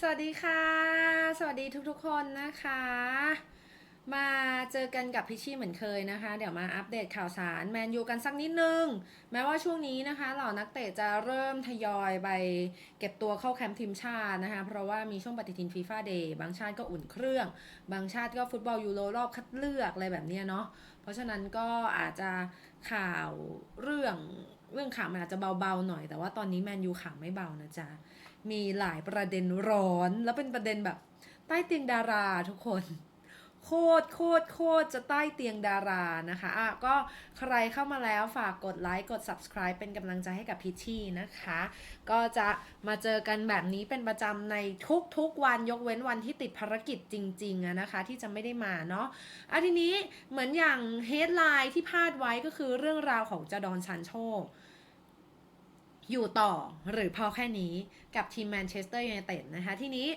สวัสดีค่ะ สวัสดีทุกๆคนนะคะ มาเจอกันกับพิชชี่เหมือนเคยนะคะ เดี๋ยวมาอัปเดตข่าวสารแมนยูกันสักนิดนึง แม้ว่าช่วงนี้นะคะเหล่านักเตะจะเริ่มทยอยไปเก็บตัวเข้าแคมป์ทีมชาตินะคะ เพราะว่ามีช่วงปฏิทินฟีฟ่าเดย์บางชาติก็อุ่นเครื่อง บางชาติก็ฟุตบอลยูโรรอบคัดเลือกอะไรแบบนี้เนาะเพราะฉะนั้นก็อาจจะข่าวเรื่อง เรื่องข่าวมันอาจจะเบาๆหน่อย แต่ว่าตอนนี้แมนยูข่าวไม่เบานะจ๊ะ มีหลายประเด็นร้อน แล้วเป็นประเด็นแบบ ใต้เตียงดาราทุกคน โคตรโคตรโคตรจะใต้เตียงดารานะคะอะก็ใครเข้ามาแล้วฝากกดไลค์กด subscribe เป็นกำลังใจให้กับพิชชี่นะคะ ก็จะมาเจอกันแบบนี้เป็นประจำในทุกๆวันยกเว้นวันที่ติดภารกิจจริงๆนะคะ ที่จะไม่ได้มาเนาะอะทีนี้เหมือนอย่างเฮดไลน์ที่พาดไว้ก็คือเรื่องราวของจดอนซันโช อยู่ต่อหรือพอแค่นี้กับทีมแมนเชสเตอร์ยูไนเต็ดนะคะ ทีนี้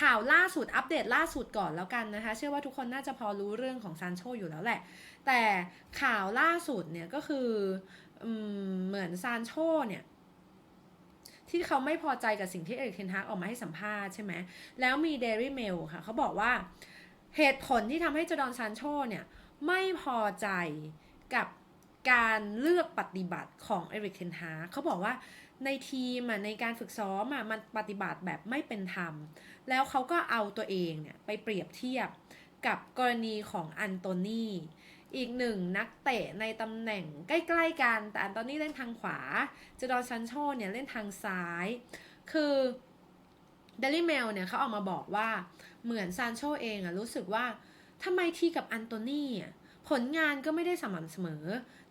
ข่าวล่าสุดอัปเดตล่าสุดก่อนแล้วกันนะคะ เชื่อว่าทุกคนน่าจะพอรู้เรื่องของซานโชอยู่แล้วแหละ แต่ข่าวล่าสุดเนี่ยก็คืออเหมือนซานโชเนี่ยที่เขาไม่พอใจกับสิ่งที่เอริกเทนฮากออกมาให้สัมภาษณ์ใช่ไหมแล้วมีเดลี่เมลค่ะเขาบอกว่าเหตุผลที่ทำให้จอดอนซานโชเนี่ยไม่พอใจกับ การเลือกปฏิบัติของเอริกเทนฮาเขาบอกว่าในทีมในการฝึกซ้อมมันปฏิบัติแบบไม่เป็นธรรม แล้วเขาก็เอาตัวเองเนี่ยไปเปรียบเทียบกับกรณีของอันโตนีอีกหนึ่งนักเตะในตำแหน่งใกล้ๆกัน แต่อันโตนีเล่นทางขวาเจดอนซันโชเนี่ยเล่นทางซ้าย คือเดลี่เมลเนี่ยเขาออกมาบอกว่าเหมือนซานโชเองอะรู้สึกว่าทำไมทีกับอันโตนีผลงานก็ไม่ได้สม่ำเสมอ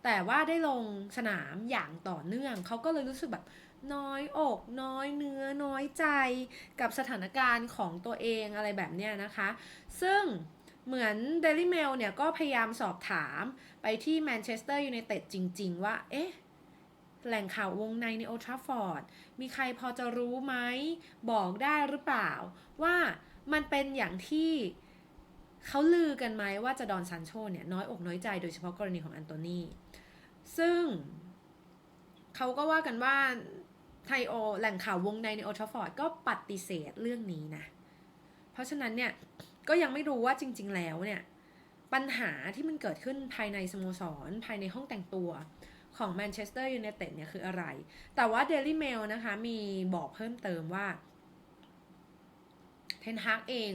แต่ว่าได้ลงสนามอย่างต่อเนื่อง เขาก็เลยรู้สึกแบบน้อยอก น้อยเนื้อน้อยใจกับสถานการณ์ของตัวเองอะไรแบบเนี้ยนะคะ ซึ่งเหมือน Daily Mail เนี่ยก็พยายามสอบถามไปที่แมนเชสเตอร์ยูไนเต็ดจริง ๆ ว่า เอ๊ะ แหล่งข่าววงในในโอทราฟอร์ด มีใครพอจะรู้ไหม บอกได้หรือเปล่า ว่ามันเป็นอย่างที่เขาลือกันไหมว่าจะดอนซานโชเนี่ย น้อยอกน้อยใจโดยเฉพาะกรณีของอันโตนี ซึ่งเขาก็ว่ากันว่าไทโอแหล่งข่าววงในในโอทฟอร์ดก็ปฏิเสธเรื่องนี้นะ เพราะฉะนั้นเนี่ยก็ยังไม่รู้ว่าจริง ๆ แล้วเนี่ยปัญหาที่มันเกิดขึ้นภายในสโมสร ภายในห้องแต่งตัวของแมนเชสเตอร์ยูไนเต็ดเนี่ยคืออะไร แต่ว่า Daily Mail นะคะมีบอกเพิ่มเติมว่าเทนฮากเอง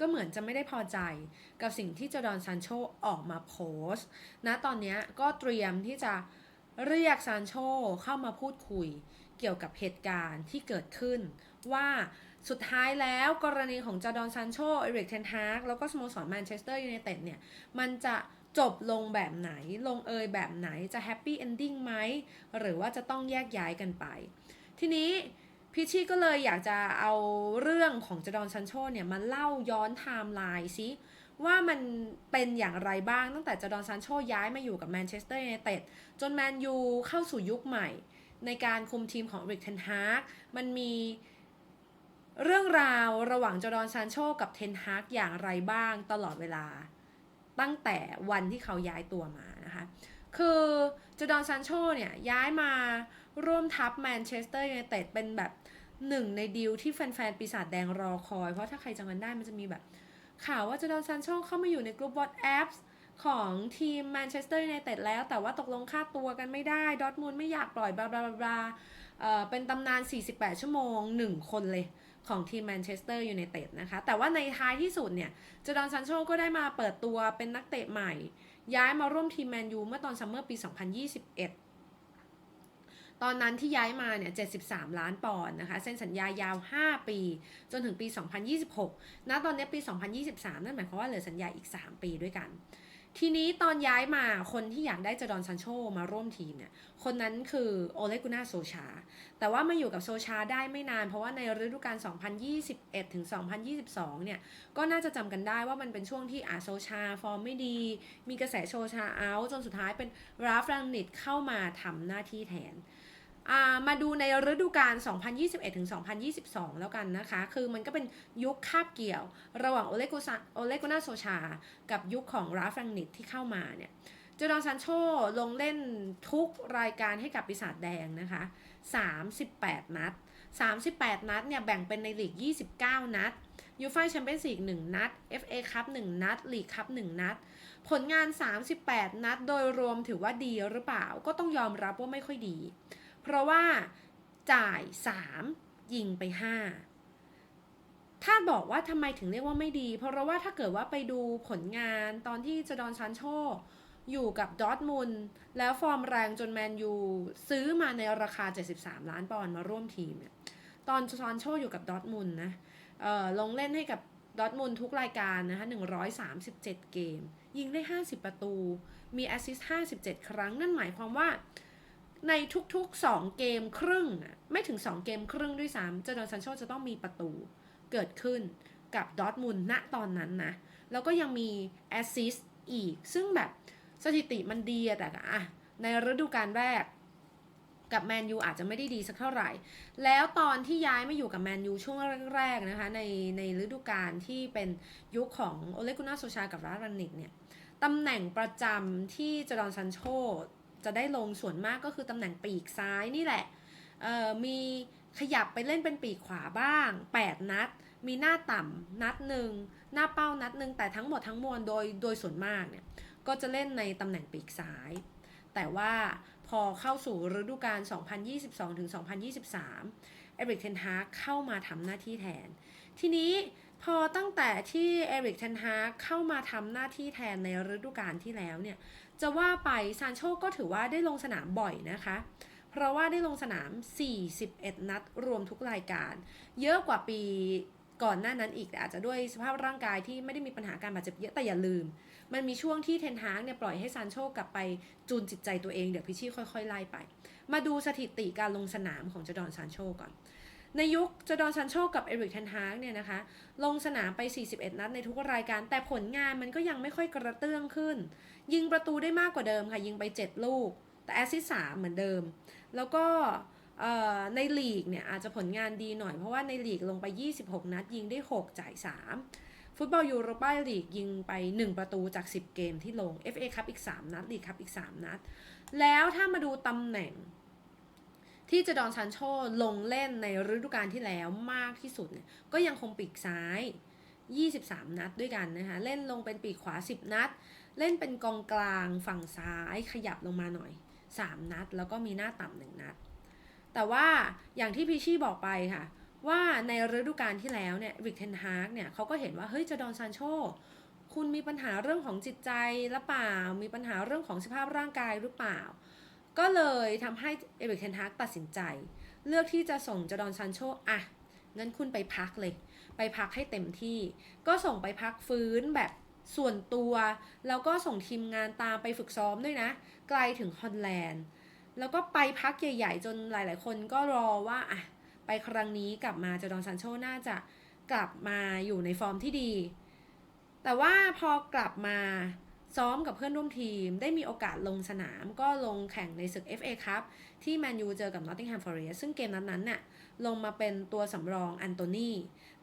ก็เหมือนจะไม่ได้พอใจกับสิ่งที่จอร์ดอนซานโชออกมาโพสต์นะตอนนี้ก็เตรียมที่จะเรียกซานโชเข้ามาพูดคุยเกี่ยวกับเหตุการณ์ที่เกิดขึ้น ว่าสุดท้ายแล้วกรณีของจอร์ดอนซานโชเอริกเทนฮากแล้วก็สโมสรแมนเชสเตอร์ยูไนเต็ดเนี่ย มันจะจบลงแบบไหนลงเอยแบบไหนจะแฮปปี้เอนดิ้งไหม หรือว่าจะต้องแยกย้ายกันไป ทีนี้ พิชชี่ก็เลยอยากจะเอาเรื่องของจอร์ดอนซันโชเนี่ยมาเล่าย้อนไทม์ไลน์ซิว่ามันเป็นอย่างไรบ้างตั้งแต่จอร์ดอนซันโชย้ายมาอยู่กับแมนเชสเตอร์ยูไนเต็ดจนแมนยูเข้าสู่ยุคใหม่ ในการคุมทีมของริกเทนฮากมันมีเรื่องราวระหว่างจอร์ดอนซานโชกับเทนฮากอย่างไรบ้างตลอดเวลา ตั้งแต่วันที่เขาย้ายตัวมานะคะคือจอร์ดอนซานโชเนี่ยย้ายมาร่วมทัพแมนเชสเตอร์ยูไนเต็ดเป็นแบบ หนึ่งในดีลที่แฟนๆ ปีศาจแดงรอคอย เพราะถ้าใครจำกันได้มันจะมีแบบ ข่าวว่าจอร์ดนซานโชเข้ามาอยู่ในกลุ่มวอตแอปของทีมแมนเชสเตอร์ยูไนเต็ดแล้ว แต่ว่าตกลงค่าตัวกันไม่ได้ดอทมูลไม่อยากปล่อยบลาบลาบลาเอ่อเป็นตำนาน 48 ชั่วโมง 1 คนเลยของทีมแมนเชสเตอร์ยูไนเต็ดนะคะ แต่ว่าในท้ายที่สุดเนี่ยจอร์ดอนซันโชก็ได้มาเปิดตัวเป็นนักเตะใหม่ ย้ายมาร่วมทีมแมนยูเมื่อตอนซัมเมอร์ปี 2021 ตอนนั้นที่ย้ายมาเนี่ย 73 ล้านปอนด์นะคะ เซ็นสัญญายาว 5 ปี จนถึงปี 2026 ณ ตอนนี้ปี 2023 นั่นหมายความว่าเหลือสัญญาอีก 3 ปีด้วยกัน ทีนี้ตอนย้ายมาคนที่อยากได้จอร์ดอนซันโชมาร่วมทีมเนี่ย คนนั้นคือโอเลกุน่าโซชา แต่ว่ามาอยู่กับโซชาได้ไม่นาน เพราะว่าในฤดูกาล 2021 ถึง 2022 เนี่ย ก็น่าจะจำกันได้ว่ามันเป็นช่วงที่อาโซชาฟอร์มไม่ดี มีกระแสโซชาเอาจนสุดท้ายเป็นราฟรังนิตเข้ามาทำหน้าที่แทน มาดูในฤดูกาล 2021ถึง2022 แล้วกันนะคะ คือมันก็เป็นยุคคาบเกี่ยว ระหว่างโอเลโกุซโอเลโกน่าโซชา กับยุคของราฟรังนิตที่เข้ามาเนี่ยจอร์ดอนซันโชลงเล่นทุกรายการให้กับปีศาจแดงนะคะ 38 นัด 38 นัดเนี่ยแบ่งเป็นในลีก 29 นัดยูฟ่าแชมเปี้ยนส์ลีก1นัด FA คัพ1นัด ลีกคัพ1นัด ผลงาน 38 นัดโดยรวมถือว่าดีหรือเปล่า ก็ต้องยอมรับว่าไม่ค่อยดี เพราะว่าจ่าย 3 ยิงไป 5 ถ้าบอกว่าทำไมถึงเรียกว่าไม่ดี เพราะว่าถ้าเกิดว่าไปดูผลงานตอนที่จดอนซานโชอยู่กับดอทมุนแล้วฟอร์มแรงจนแมนยูซื้อมาในราคา 73 ล้านปอนด์มาร่วมทีมเนี่ยตอนซานโชอยู่กับดอทมุนนะลงเล่นให้กับดอทมุนทุกรายการนะคะ 137 เกม ยิงได้ 50 ประตู มีแอสซิสต์ 57 ครั้ง นั่นหมายความว่า ในทุกๆ 2 เกมครึ่งไม่ถึง 2 เกมครึ่งด้วยซ้ำเจดอนซันโชจะต้องมีประตูเกิดขึ้นกับดอทมุนณตอนนั้นนะ แล้วก็ยังมีแอสซิสต์อีก ซึ่งแบบสถิติมันดีแต่อะในฤดูกาลแรกกับแมนยูอาจจะไม่ได้ดีสักเท่าไหร่ แล้วตอนที่ย้ายมาอยู่กับแมนยูช่วงแรกๆนะคะในในฤดูกาลที่เป็นยุคของโอเลกุนาโซชากับรารันนิกเนี่ยตำแหน่งประจำที่จดอนซันโช จะได้ลงส่วนมากก็คือตำแหน่งปีกซ้ายนี่แหละมีขยับไปเล่นเป็นปีกขวาบ้าง 8 นัด มีหน้าต่ำนัดหนึ่งหน้าเป้านัดหนึ่งแต่ทั้งหมดทั้งมวลโดยโดยส่วนมากเนี่ยก็จะเล่นในตำแหน่งปีกซ้าย แต่ว่าพอเข้าสู่ฤดูกาล 2022-2023 เอริกเทนฮากเข้ามาทำหน้าที่แทน ทีนี้พอตั้งแต่ที่เอริกเทนฮากเข้ามาทำหน้าที่แทนในฤดูกาลที่แล้วเนี่ย จะว่าไปซานโชก็ถือว่าได้ลงสนามบ่อยนะคะ เพราะว่าได้ลงสนาม 41 นัดรวมทุกรายการ เยอะกว่าปีก่อนหน้านั้นอีกแต่อาจจะด้วยสภาพร่างกายที่ไม่ได้มีปัญหาการบาดเจ็บเยอะแต่อย่าลืม มันมีช่วงที่เทนฮากเนี่ยปล่อยให้ซานโชกลับไปจูนจิตใจตัวเองเดี๋ยวพี่ชี่ค่อยๆไล่ไป มาดูสถิติการลงสนามของจดอนซานโชก่อน ในยุคจดอนซานโชกับเอริกเทนฮากเนี่ยนะคะ ลงสนามไป 41 นัดในทุกรายการ แต่ผลงานมันก็ยังไม่ค่อยกระเตื้องขึ้น ยิงประตูได้มากกว่าเดิมค่ะ ยิงไป 7 ลูก แต่แอสซิสสามเหมือนเดิม แล้วก็ในลีกเนี่ยอาจจะผลงานดีหน่อยเพราะว่าในลีกลงไป 26 นัด ยิงได้ 6 จ่าย 3 ฟุตบอลยูโรปาลีกยิงไป 1 ประตูจาก 10 เกมที่ลง FA คัพอีก 3 นัด ลีกคัพอีก 3 นัด แล้วถ้ามาดูตำแหน่ง ที่จะดอนซันโชลงเล่นในฤดูกาลที่แล้วมากที่สุดเนี่ยก็ยังคงปีกซ้าย 23 นัดด้วยกันนะคะ เล่นลงเป็นปีกขวา 10 นัด เล่นเป็นกองกลางฝั่งซ้ายขยับลงมาหน่อย 3 นัด แล้วก็มีหน้าต่ำหนึ่งนัด แต่ว่าอย่างที่พีชี่บอกไปค่ะ ว่าในฤดูกาลที่แล้วเนี่ยริกเทนฮาร์กเนี่ยเขาก็เห็นว่าเฮ้ยจะดอนซานโชคุณมีปัญหาเรื่องของจิตใจหรือเปล่า มีปัญหาเรื่องของสภาพร่างกายหรือเปล่า ก็เลยทำให้เอริกเทนฮากตัดสินใจ เลือกที่จะส่งจดอนซานโชอะงั้นคุณไปพักเลย ไปพักให้เต็มที่ ก็ส่งไปพักฟื้นแบบ ส่วนตัว แล้วก็ส่งทีมงานตามไปฝึกซ้อมด้วยนะ ไกลถึงฮอลแลนด์ แล้วก็ไปพักใหญ่ๆ จนหลายๆ คนก็รอว่าอะไปครั้งนี้กลับมาจดอนซานโชน่าจะกลับมาอยู่ในฟอร์มที่ดี แต่ว่าพอกลับมา ซ้อมกับเพื่อนร่วมทีม ได้มีโอกาสลงสนาม ก็ลงแข่งในศึก FA ครับที่แมนยูเจอกับนอตติงแฮมฟอร์เรสซึ่งเกมนั้นๆเนี่ยลงมาเป็นตัวสำรองอันโตนี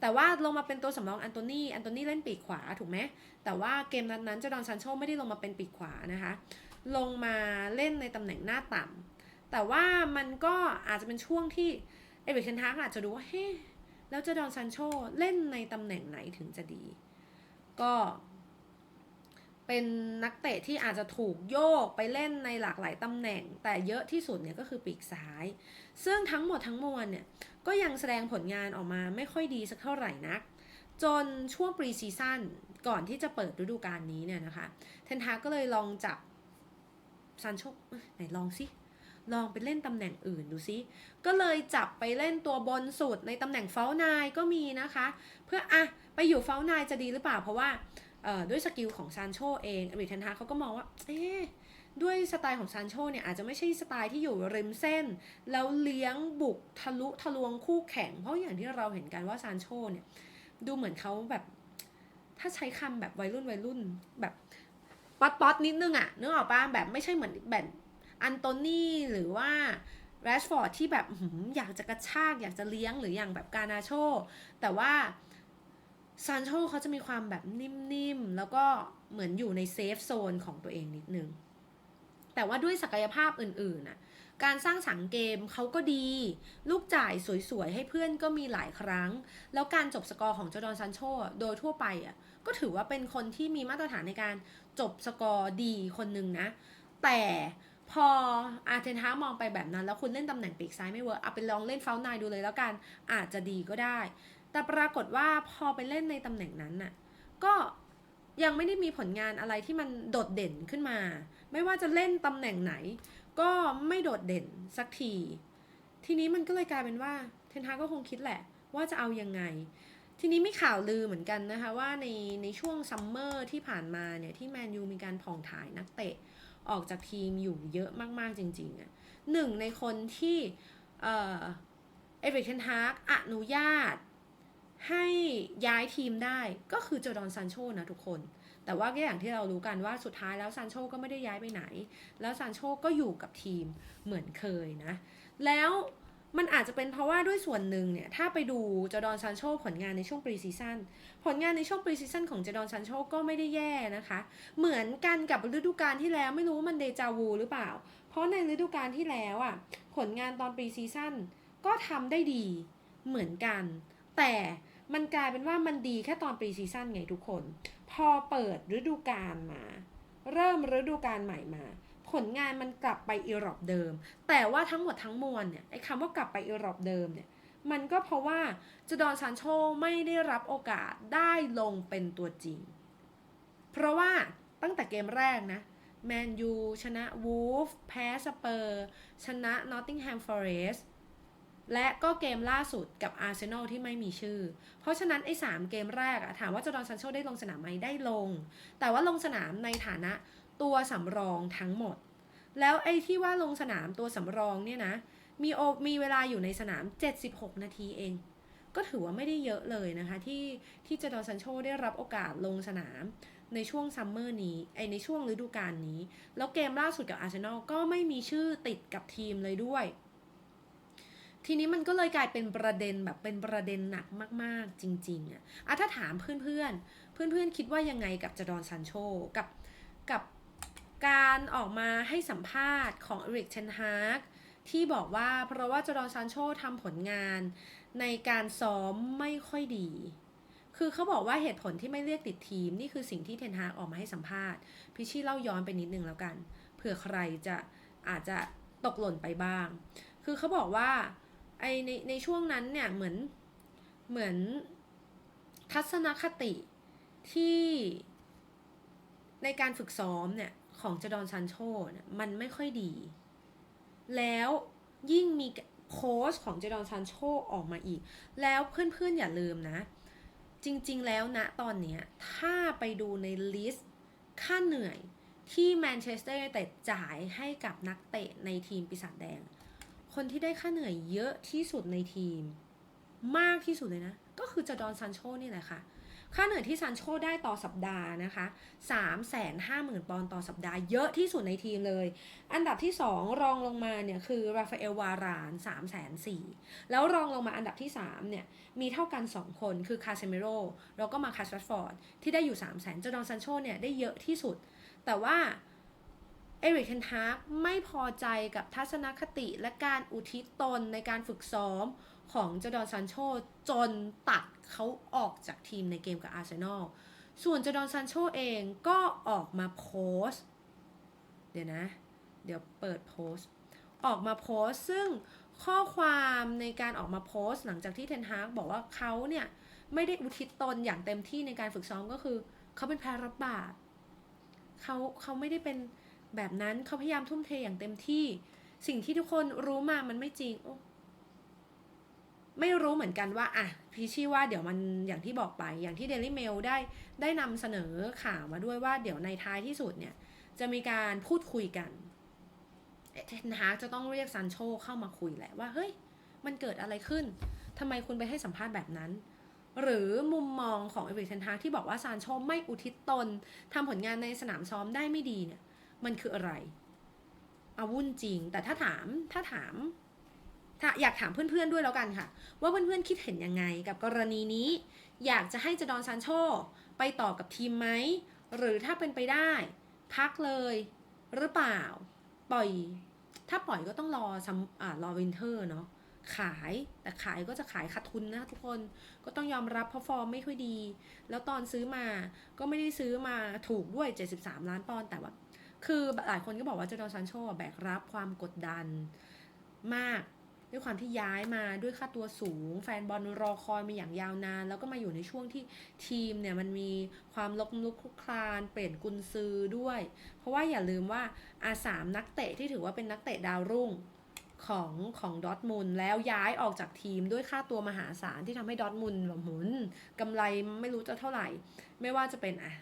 แต่ว่าลงมาเป็นตัวสำรองอันโตนีอันโตนีเล่นปีกขวาถูกไหมแต่ว่าเกมนั้นๆจดอนซานโชไม่ได้ลงมาเป็นปีกขวานะคะ ลงมาเล่นในตำแหน่งหน้าต่ำแต่ว่ามันก็อาจจะเป็นช่วงที่เอเวอริกเทนฮากอาจจะดูว่าเฮ้แล้วเจดอนซานโชเล่นในตำแหน่งไหนถึงจะดี ก็ เป็นนักเตะที่อาจจะถูกโยกไปเล่นในหลากหลายตำแหน่ง แต่เยอะที่สุดเนี่ยก็คือปีกซ้าย ซึ่งทั้งหมดทั้งมวลเนี่ยก็ยังแสดงผลงานออกมาไม่ค่อยดีสักเท่าไหร่นัก จนช่วงปรีซีซั่นก่อนที่จะเปิดฤดูกาลนี้เนี่ยนะคะเทนฮาก็เลยลองจับซานโชไหนลองสิลองไปเล่นตำแหน่งอื่นดูซิ ก็เลยจับไปเล่นตัวบนสุดในตำแหน่งเฟลนายก็มีนะคะ เพื่ออะไปอยู่เฟลนายจะดีหรือเปล่าเพราะว่า ด้วยสกิลของซานโชเองอริทันฮาเขาก็มองว่า เอ๊ด้วยสไตล์ของซานโชเนี่ยอาจจะไม่ใช่สไตล์ที่อยู่ริมเส้น แล้วเลี้ยงบุกทะลุทะลวงคู่แข่ง เพราะอย่างที่เราเห็นกันว่าซานโชเนี่ยดูเหมือนเขาแบบ ถ้าใช้คำแบบวัยรุ่นวัยรุ่นแบบป๊อตป๊อตนิดนึงอะนึกออกปะแบบไม่ใช่เหมือนแบบอันโตนี่หรือว่าแรชฟอร์ดที่แบบอยากจะกระชากอยากจะเลี้ยงหรืออย่างแบบกานาโช แต่ว่า ซานโชเขาจะมีความแบบนิ่มๆ แล้วก็เหมือนอยู่ในเซฟโซนของตัวเองนิดนึง แต่ว่าด้วยศักยภาพอื่นๆน่ะ การสร้างสรรค์เกมเขาก็ดี ลูกจ่ายสวยๆ ให้เพื่อนก็มีหลายครั้ง แล้วการจบสกอร์ของจอร์ดอนซันโชโดยทั่วไปอะ ก็ถือว่าเป็นคนที่มีมาตรฐานในการจบสกอร์ดีคนหนึ่งนะ แต่พออาเทนฮามองไปแบบนั้น แล้วคุณเล่นตำแหน่งปีกซ้ายไม่เวิร์กเอาไปลองเล่นเฟลนายดูเลยแล้วกันอาจจะดีก็ได้ แต่ปรากฏว่าพอไปเล่นในตำแหน่งนั้นน่ะก็ยังไม่ได้มีผลงานอะไรที่มันโดดเด่นขึ้นมา ไม่ว่าจะเล่นตำแหน่งไหน ก็ไม่โดดเด่นสักที ทีนี้มันก็เลยกลายเป็นว่าเทนฮากก็คงคิดแหละว่าจะเอายังไง ทีนี้มีข่าวลือเหมือนกันนะคะว่าในในช่วงซัมเมอร์ที่ผ่านมาเนี่ยที่แมนยูมีการผ่องถ่ายนักเตะออกจากทีมอยู่เยอะมากๆจริงๆอะหนึ่งในคนที่เอ่อเอริกเทนฮากอนุญาต ให้ย้ายทีมได้ก็คือจอร์ดอนซานโชนะทุกคน แต่ว่าก็อย่างที่เรารู้กันว่าสุดท้ายแล้วซานโชก็ไม่ได้ย้ายไปไหน แล้วซานโชก็อยู่กับทีมเหมือนเคยนะ แล้วมันอาจจะเป็นเพราะว่าด้วยส่วนหนึ่งเนี่ย ถ้าไปดูจอร์ดอนซานโชผลงานในช่วงปรีซีซั่นผลงานในช่วงปรีซีซั่นของจอร์ดอนซานโชก็ไม่ได้แย่นะคะ เหมือนกันกับฤดูกาลที่แล้วไม่รู้ว่ามันเดจาวูหรือเปล่า เพราะในฤดูกาลที่แล้วอะผลงานตอนปรีซีซั่นก็ทำได้ดีเหมือนกัน แต่มันกลายเป็นว่ามันดีแค่ตอนปรีซีซั่นไงทุกคน พอเปิดฤดูกาลมา เริ่มฤดูกาลใหม่มา ผลงานมันกลับไปอีรอบเดิม แต่ว่าทั้งหมดทั้งมวลเนี่ยไอ้คำว่ากลับไปอีรอบเดิมเนี่ยมันก็เพราะว่าจดอนซานโชไม่ได้รับโอกาสได้ลงเป็นตัวจริง เพราะว่าตั้งแต่เกมแรกนะแมนยูชนะวูฟแพ้สเปอร์ ชนะนอตติงแฮมฟอเรสต์ และก็เกมล่าสุดกับอาร์เซนอลที่ไม่มีชื่อ เพราะฉะนั้นไอ้สามเกมแรกอะถามว่าจอร์ดอนซันโชได้ลงสนามไหมได้ลง แต่ว่าลงสนามในฐานะตัวสำรองทั้งหมด แล้วไอ้ที่ว่าลงสนามตัวสำรองเนี่ยนะ มีโอมีเวลาอยู่ในสนาม 76 นาทีเอง ก็ถือว่าไม่ได้เยอะเลยนะคะที่ที่จอร์ดอนซันโชได้รับโอกาสลงสนามในช่วงซัมเมอร์นี้ไอในช่วงฤดูกาลนี้ แล้วเกมล่าสุดกับอาร์เซนอลก็ไม่มีชื่อติดกับทีมเลยด้วย ทีนี้มันก็เลยกลายเป็นประเด็นแบบเป็นประเด็นหนักมาก ๆ จริง ๆอะอะถ้าถามเพื่อนๆ เพื่อนๆ คิดว่ายังไงกับจอร์ดอนซันโชกับกับการออกมาให้สัมภาษณ์ของเอริกเทนฮาร์กที่บอกว่าเพราะว่าจอร์ดอนซันโชทำผลงานในการซ้อมไม่ค่อยดี คือเขาบอกว่าเหตุผลที่ไม่เรียกติดทีม นี่คือสิ่งที่เทนฮาร์กออกมาให้สัมภาษณ์ พิชชี่เล่าย้อนไปนิดนึงแล้วกัน เผื่อใครจะอาจจะตกหล่นไปบ้าง คือเขาบอกว่า ไอในในช่วงนั้นเนี่ยเหมือนเหมือนทัศนคติที่ในการฝึกซ้อมเนี่ยของจดอนซันโชเนี่ยมันไม่ค่อยดี แล้วยิ่งมีโค้ชของเจดอนซันโชออกมาอีก แล้วเพื่อนๆอย่าลืมนะ จริงๆแล้วนะตอนเนี้ยถ้าไปดูในลิสต์ค่าเหนื่อยที่แมนเชสเตอร์ยูไนเต็ดจ่ายให้กับนักเตะในทีมปีศาจแดง คนที่ได้ค่าเหนื่อยเยอะที่สุดในทีม มากที่สุดเลยนะ ก็คือจดอนซันโชนี่แหละค่ะ ค่าเหนื่อยที่ซันโชได้ต่อสัปดาห์นะคะ3 5 0 0 0 0 ปอนด์ต่อสัปดาห์เยอะที่สุดในทีมเลย อันดับที่ 2 รองลงมาเนี่ยคือราฟาเอลวาราน3 4 0 0 0แล้วรองลงมาอันดับที่3เนี่ยมีเท่ากัน 2 คนคือคาเซเมโรแล้วก็มาคัสรัตฟอร์ดที่ได้อยู่ 3 0 0 0 0 0จดอนซันโชเนี่ยได้เยอะที่สุด แต่ว่า เอริกเทนฮากไม่พอใจกับทัศนคติและการอุทิศตนในการฝึกซ้อมของจดอนซันโชจนตัดเขาออกจากทีมในเกมกับอาร์เซนอล ส่วนจดอนซันโชเองก็ออกมาโพสต์ เดี๋ยวนะ เดี๋ยวเปิดโพสต์ ออกมาโพสต์ ซึ่งข้อความในการออกมาโพสต์ หลังจากที่เทนฮากบอกว่าเขาเนี่ยไม่ได้อุทิศตนอย่างเต็มที่ในการฝึกซ้อมก็คือ เขาเป็นแพ้รับบาปเขาเขาไม่ได้เป็น แบบนั้นเขาพยายามทุ่มเทอย่างเต็มที่ สิ่งที่ทุกคนรู้มามันไม่จริงโอ้ไม่รู้เหมือนกันว่าอะพีชี่ว่าเดี๋ยวมันอย่างที่บอกไปอย่างที่ Daily Mail ได้ได้นำเสนอข่าวมาด้วยว่าเดี๋ยวในท้ายที่สุดเนี่ย จะมีการพูดคุยกันเทนฮากจะต้องเรียกซันโชเข้ามาคุยแหละว่าเฮ้ย มันเกิดอะไรขึ้นทำไมคุณไปให้สัมภาษณ์แบบนั้น หรือมุมมองของเอริกเทนฮากที่บอกว่าซานโชไม่อุทิศตนทำผลงานในสนามซ้อมได้ไม่ดีเนี่ย มันคืออะไรอาวุ่นจริง แต่ถ้าถามถ้าถาม ถ้าอยากถามเพื่อนๆด้วยแล้วกันค่ะ ว่าเพื่อนๆคิดเห็นยังไงกับกรณีนี้ อยากจะให้จดอนซานโชไปต่อกับทีมไหม หรือถ้าเป็นไปได้ พักเลยหรือเปล่า ปล่อย ถ้าปล่อยก็ต้องรอซัมอ่ารอวินเทอร์เนาะขายแต่ขายก็จะขายขาดทุนนะทุกคนก็ต้องยอมรับเพราะฟอร์มไม่ค่อยดี แล้วตอนซื้อมาก็ไม่ได้ซื้อมาถูกด้วย 73 ล้านปอนด์แต่ว่า คือหลายคนก็บอกว่าเจดอนซานโชแบกรับความกดดันมาก ด้วยความที่ย้ายมาด้วยค่าตัวสูง แฟนบอลรอคอยมาอย่างยาวนาน แล้วก็มาอยู่ในช่วงที่ทีมเนี่ยมันมีความลบลุกคลุกคลานเปลี่ยนกุนซือด้วย เพราะว่าอย่าลืมว่าอาสามนักเตะที่ถือว่าเป็นนักเตะดาวรุ่งของของดอทมุนแล้วย้ายออกจากทีมด้วยค่าตัวมหาศาลที่ทำให้ดอทมุนแบบหมุนกำไรไม่รู้จะเท่าไหร่ ไม่ว่าจะเป็นอะ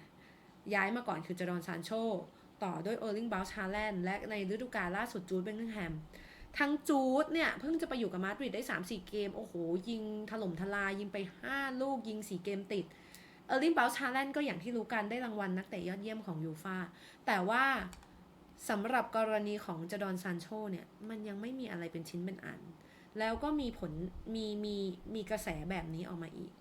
ย้ายมาก่อนคือเจดอนซานโช ต่อด้วยเออร์ลิงบ u ลชาแลนด์และในฤดูกาลล่าสุดจูดเบนนิงแฮมทั้งจูดเนี่ย เพิ่งจะไปอยู่กับมาดริดได้ 3-4 เกม โอ้โห ยิงถล่มทลาย ยิงไป 5 ลูกยิง 4 เกมติด เออร์ลิงบ u ลชาแลนด์ก็อย่างที่รู้กันได้รางวัลนักเตะยอดเยี่ยมของยูฟาแต่ว่าสำหรับกรณีของจดอนซานโชเนี่ย มันยังไม่มีอะไรเป็นชิ้นเป็นอัน แล้วก็มีผลมีมีมีกระแสแบบนี้ออกมาอีก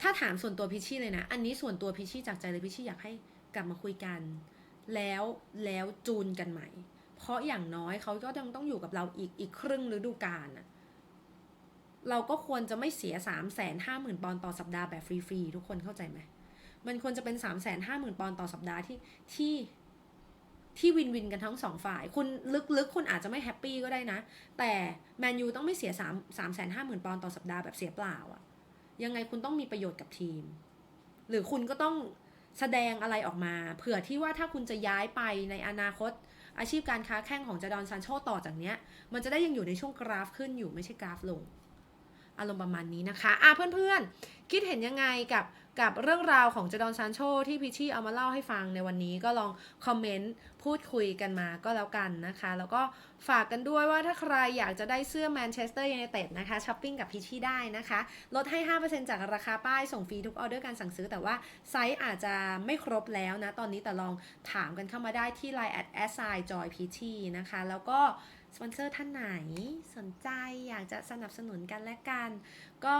ถ้าถามส่วนตัวพิชชี่เลยนะ อันนี้ส่วนตัวพิชชี่จากใจเลยพิชชี่อยากให้ กลับมาคุยกัน แล้วแล้วจูนกันใหม่ เพราะอย่างน้อยเขาก็ยังต้องอยู่กับเราอีกอีกครึ่งฤดูกาลน่ะเราก็ควรจะไม่เสียสามแสนห้าหมื่นปอนด์ต่อสัปดาห์แบบฟรีๆทุกคนเข้าใจไหมมันควรจะเป็นสามแสนห้าหมื่นปอนด์ต่อสัปดาห์ที่ที่ที่วินวินกันทั้งสองฝ่าย คุณลึกๆ คุณอาจจะไม่แฮปปี้ก็ได้นะ แต่แมนยูต้องไม่เสียสามสามแสนห้าหมื่นปอนด์ต่อสัปดาห์แบบเสียเปล่าอะยังไงคุณต้องมีประโยชน์กับทีม หรือคุณก็ต้อง แสดงอะไรออกมา เผื่อที่ว่าถ้าคุณจะย้ายไปในอนาคต อาชีพการค้าแข่งของจดอนซานโชต่อจากเนี้ย มันจะได้ยังอยู่ในช่วงกราฟขึ้นอยู่ไม่ใช่กราฟลง อารมณ์ประมาณนี้นะคะ อะเพื่อนๆ คิดเห็นยังไงกับ กับเรื่องราวของจดอนซานโชที่พิชชี่เอามาเล่าให้ฟังในวันนี้ก็ลองคอมเมนต์พูดคุยกันมาก็แล้วกันนะคะ แล้วก็ฝากกันด้วยว่าถ้าใครอยากจะได้เสื้อแมนเชสเตอร์ยูไนเต็ดนะคะช้อปปิ้งกับพิชชี่ได้นะคะ ลดให้ 5%จากราคาป้ายส่งฟรีทุกออเดอร์การสั่งซื้อ แต่ว่าไซส์อาจจะไม่ครบแล้วนะ ตอนนี้แต่ลองถามกันเข้ามาได้ที่ Line at s i joy p t นะคะ แล้วก็สปอนเซอร์ท่านไหนสนใจอยากจะสนับสนุนกันและกัน ก็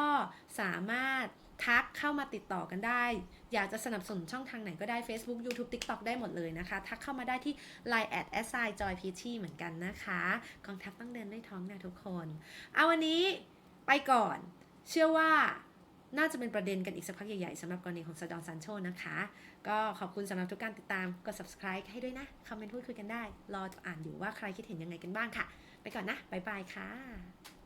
สามารถ ทักเข้ามาติดต่อกันได้ อยากจะสนับสนุนช่องทางไหนก็ได้ Facebook YouTube TikTok ได้หมดเลยนะคะ ทักเข้ามาได้ที่ Line at s i joy p t เหมือนกันนะคะกองทัพต้องเดินด้วยท้องนะทุกคน เอาวันนี้ไปก่อน เชื่อว่าน่าจะเป็นประเด็นกันอีกสักพักใหญ่ๆสำหรับกรณีของซาดอนซานโชนะคะ ก็ขอบคุณสำหรับทุกการติดตามกด subscribe ให้ด้วยนะ คอมเมนต์พูดคุยกันได้ รออ่านอยู่ว่าใครคิดเห็นยังไงกันบ้างค่ะ ไปก่อนนะ บ๊ายบายค่ะ